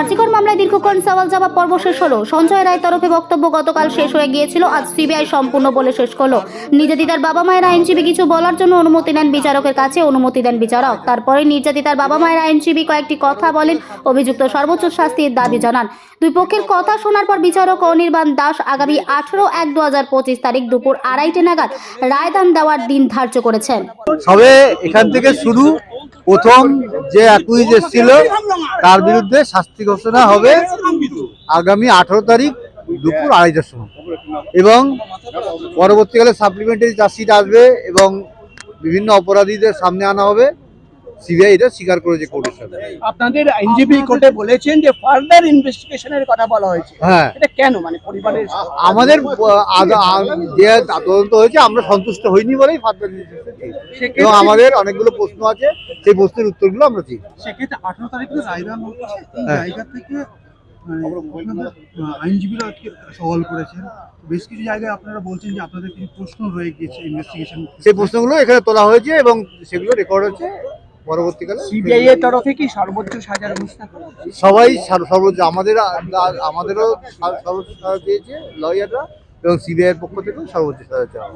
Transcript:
আর্জিকর মামলায় দীর্ঘক্ষণ সওয়াল জবাব পর্ব শেষ হলো। সঞ্জয় রায় তরফে বক্তব্য গতকাল শেষ হয়ে গিয়েছিল, আজ সিবিআই সম্পূর্ণ বলে শেষ করল। নির্যাতিতার বাবা মায়ের আইনজীবী কিছু বলার জন্য অনুমতি নেন বিচারকের কাছে, অনুমতি দেন বিচারক। তারপরে নির্যাতিতার বাবা মায়ের আইনজীবী কয়েকটি কথা বলেন, অভিযুক্ত সর্বোচ্চ শাস্তির দাবি জানান। দুই পক্ষের কথা শোনার পর বিচারক অনির্বাণ দাস আগামী আঠারো এক দু হাজার পঁচিশ তারিখ দুপুর আড়াইটে নাগাদ রায়দান দেওয়ার দিন ধার্য করেছেন। এখান থেকে শুরু প্রথম যে অ্যাকুইজ এসেছিল, তার বিরুদ্ধে শাস্তি ঘোষণা হবে আগামী আঠারো তারিখ দুপুর আড়াইটার সময়। এবং পরবর্তীকালে সাপ্লিমেন্টারি চাষিটা আসবে এবং বিভিন্ন অপরাধীদের সামনে আনা হবে। সিবিআই এটা স্বীকার করেছে কোর্টের সাথে আপনাদের আইনজীবী কোর্টে বলেছেন যে ফার্দার ইনভেস্টিগেশনের কথা বলা হয়েছে। হ্যাঁ। এটা কেন? মানে পরিবারের আমাদের যে তদন্ত হয়েছে আমরা সন্তুষ্ট হইনি বলেই ফার্দার এবং আমাদের অনেকগুলো প্রশ্ন আছে সেই প্রশ্নের উত্তরগুলো আমরা দিই। সেক্ষেত্রে আঠারো তারিখে রায়দান হচ্ছে এই হ্যাঁ। জায়গা থেকে মানে, আইনজীবীরা আজকে সওয়াল করেছেন। বেশ কিছু জায়গায় আপনারা বলছেন যে আপনাদের কিছু প্রশ্ন রয়ে গিয়েছে ইনভেস্টিগেশন সেই প্রশ্নগুলো এখানে তোলা হয়েছে এবং সেগুলো রেকর্ড হচ্ছে পরবর্তীকালে সিবিআই এর তরফে কি সর্বোচ্চ সাজার ব্যবস্থা সবাই সর্বোচ্চ আমাদের আমাদেরও সর্বোচ্চ সাজা দিয়েছে লয়াররা এবং সিবিআই এর পক্ষ থেকেও সর্বোচ্চ সাজা চাওয়া।